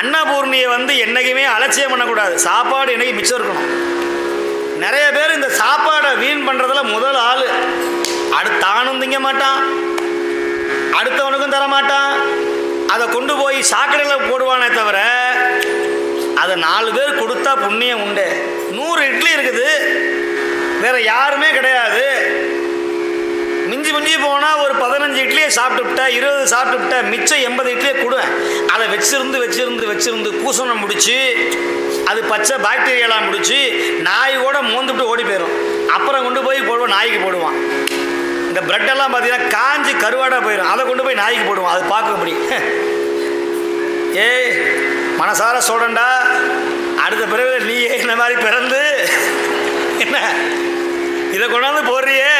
அன்னபூர்ணியை வந்து என்றைக்குமே அலட்சியம் பண்ணக்கூடாது. சாப்பாடு என்றைக்கு மிச்சம் இருக்கணும். நிறைய பேர் இந்த சாப்பாடை வீண் பண்ணுறதுல முதல் ஆள். அடுத்து தானும் திங்க மாட்டான். அடுத்தவனுக்கும் தர மாட்டான். அதை கொண்டு போய் சாக்கடையில் போடுவானே தவிர அதை நாலு பேர் கொடுத்தா புண்ணியம் உண்டு. நூறு இட்லி இருக்குது. வேற யாருமே கிடையாது. மிஞ்சி மிஞ்சி போனால் ஒரு பதினஞ்சு இட்லியை சாப்பிட்டுவிட்டா இருபது சாப்பிட்டுவிட்டா மிச்சம் எண்பது இட்லியை வச்சிருந்து வச்சிருந்து வச்சிருந்து பூசணம் முடிச்சு அது பச்சை பாக்டீரியாலாம் முடிச்சு நாய் கூட மோந்துட்டு ஓடி போயிடும் அப்புறம் கொண்டு போய் போடுவோம் நாய்க்கு போடுவான். இந்த பிரெட்டெல்லாம் பார்த்தீங்கன்னா காஞ்சி கருவாடாக போயிடும் அதை கொண்டு போய் நாய்க்கு போடுவோம் அது பார்க்க அப்படி ஏய் மனசார சொல்றேன்டா. அடுத்த பிறகு நீ இந்த மாதிரி பிறந்து என்ன? இதை கொண்டாந்து போடுறியே.